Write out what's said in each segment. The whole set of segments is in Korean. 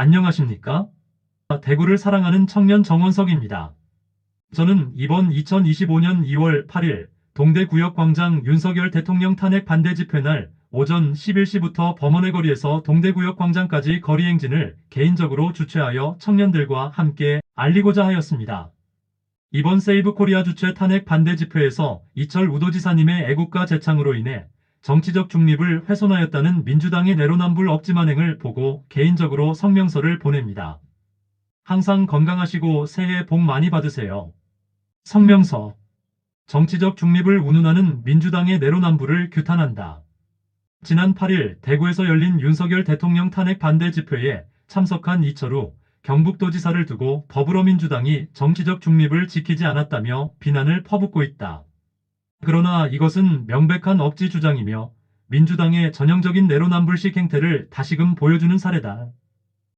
안녕하십니까? 대구를 사랑하는 청년 정원석입니다. 저는 이번 2025년 2월 8일 동대구역광장 윤석열 대통령 탄핵 반대 집회 날 오전 11시부터 범원의 거리에서 동대구역광장까지 거리 행진을 개인적으로 주최하여 청년들과 함께 알리고자 하였습니다. 이번 세이브 코리아 주최 탄핵 반대 집회에서 이철 우도지사님의 애국가 재창으로 인해 정치적 중립을 훼손하였다는 민주당의 내로남불 억지만행을 보고 개인적으로 성명서를 보냅니다. 항상 건강하시고 새해 복 많이 받으세요. 성명서 정치적 중립을 운운하는 민주당의 내로남불을 규탄한다. 지난 8일 대구에서 열린 윤석열 대통령 탄핵 반대 집회에 참석한 이철우 경북도지사를 두고 더불어민주당이 정치적 중립을 지키지 않았다며 비난을 퍼붓고 있다. 그러나 이것은 명백한 억지 주장이며 민주당의 전형적인 내로남불식 행태를 다시금 보여주는 사례다.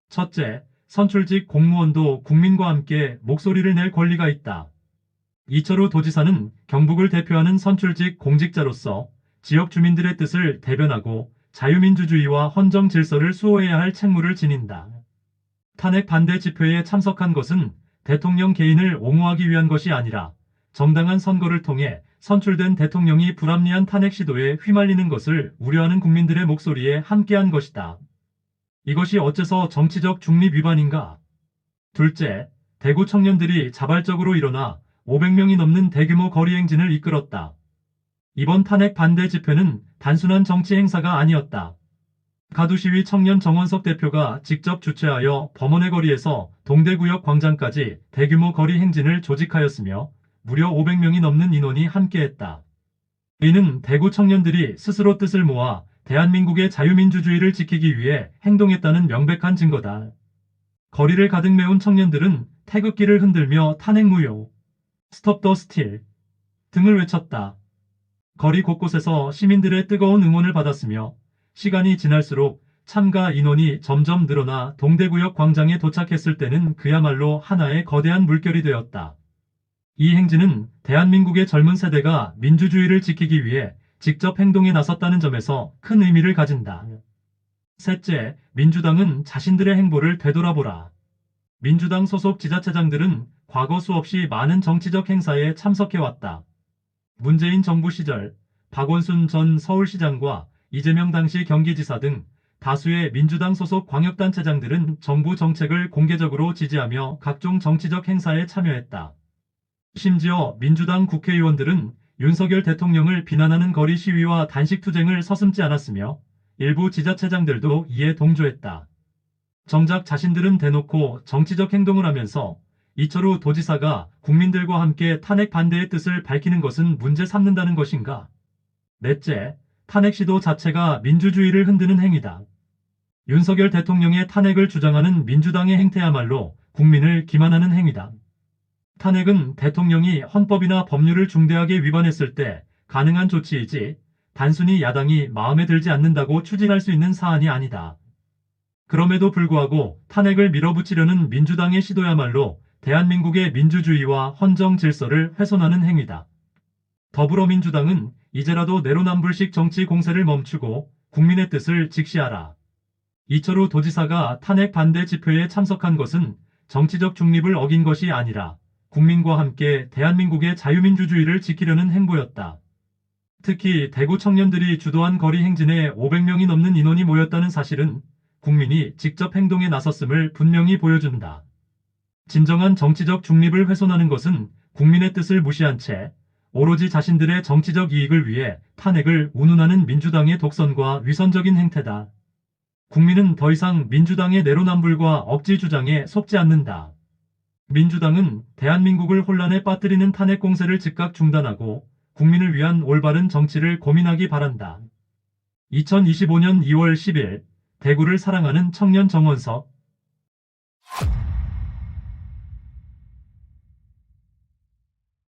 첫째, 선출직 공무원도 국민과 함께 목소리를 낼 권리가 있다. 이철우 도지사는 경북을 대표하는 선출직 공직자로서 지역 주민들의 뜻을 대변하고 자유민주주의와 헌정 질서를 수호해야 할 책무를 지닌다. 탄핵 반대 집회에 참석한 것은 대통령 개인을 옹호하기 위한 것이 아니라 정당한 선거를 통해 선출된 대통령이 불합리한 탄핵 시도에 휘말리는 것을 우려하는 국민들의 목소리에 함께한 것이다. 이것이 어째서 정치적 중립 위반인가? 둘째, 대구 청년들이 자발적으로 일어나 500명이 넘는 대규모 거리 행진을 이끌었다. 이번 탄핵 반대 집회는 단순한 정치 행사가 아니었다. 가두 시위 청년 정원석 대표가 직접 주최하여 범원의 거리에서 동대구역 광장까지 대규모 거리 행진을 조직하였으며 무려 500명이 넘는 인원이 함께했다. 이는 대구 청년들이 스스로 뜻을 모아 대한민국의 자유민주주의를 지키기 위해 행동했다는 명백한 증거다. 거리를 가득 메운 청년들은 태극기를 흔들며 탄핵무효, 스톱 더 스틸 등을 외쳤다. 거리 곳곳에서 시민들의 뜨거운 응원을 받았으며 시간이 지날수록 참가 인원이 점점 늘어나 동대구역 광장에 도착했을 때는 그야말로 하나의 거대한 물결이 되었다. 이 행진은 대한민국의 젊은 세대가 민주주의를 지키기 위해 직접 행동에 나섰다는 점에서 큰 의미를 가진다. 셋째, 민주당은 자신들의 행보를 되돌아보라. 민주당 소속 지자체장들은 과거 수없이 많은 정치적 행사에 참석해왔다. 문재인 정부 시절 박원순 전 서울시장과 이재명 당시 경기지사 등 다수의 민주당 소속 광역단체장들은 정부 정책을 공개적으로 지지하며 각종 정치적 행사에 참여했다. 심지어 민주당 국회의원들은 윤석열 대통령을 비난하는 거리 시위와 단식 투쟁을 서슴지 않았으며 일부 지자체장들도 이에 동조했다. 정작 자신들은 대놓고 정치적 행동을 하면서 이철우 도지사가 국민들과 함께 탄핵 반대의 뜻을 밝히는 것은 문제 삼는다는 것인가? 넷째, 탄핵 시도 자체가 민주주의를 흔드는 행위다. 윤석열 대통령의 탄핵을 주장하는 민주당의 행태야말로 국민을 기만하는 행위다. 탄핵은 대통령이 헌법이나 법률을 중대하게 위반했을 때 가능한 조치이지 단순히 야당이 마음에 들지 않는다고 추진할 수 있는 사안이 아니다. 그럼에도 불구하고 탄핵을 밀어붙이려는 민주당의 시도야말로 대한민국의 민주주의와 헌정 질서를 훼손하는 행위다. 더불어민주당은 이제라도 내로남불식 정치 공세를 멈추고 국민의 뜻을 직시하라. 이철우 도지사가 탄핵 반대 집회에 참석한 것은 정치적 중립을 어긴 것이 아니라 국민과 함께 대한민국의 자유민주주의를 지키려는 행보였다. 특히 대구 청년들이 주도한 거리 행진에 500명이 넘는 인원이 모였다는 사실은 국민이 직접 행동에 나섰음을 분명히 보여준다. 진정한 정치적 중립을 훼손하는 것은 국민의 뜻을 무시한 채 오로지 자신들의 정치적 이익을 위해 탄핵을 운운하는 민주당의 독선과 위선적인 행태다. 국민은 더 이상 민주당의 내로남불과 억지 주장에 속지 않는다. 민주당은 대한민국을 혼란에 빠뜨리는 탄핵 공세를 즉각 중단하고 국민을 위한 올바른 정치를 고민하기 바란다. 2025년 2월 10일 대구를 사랑하는 청년 정원석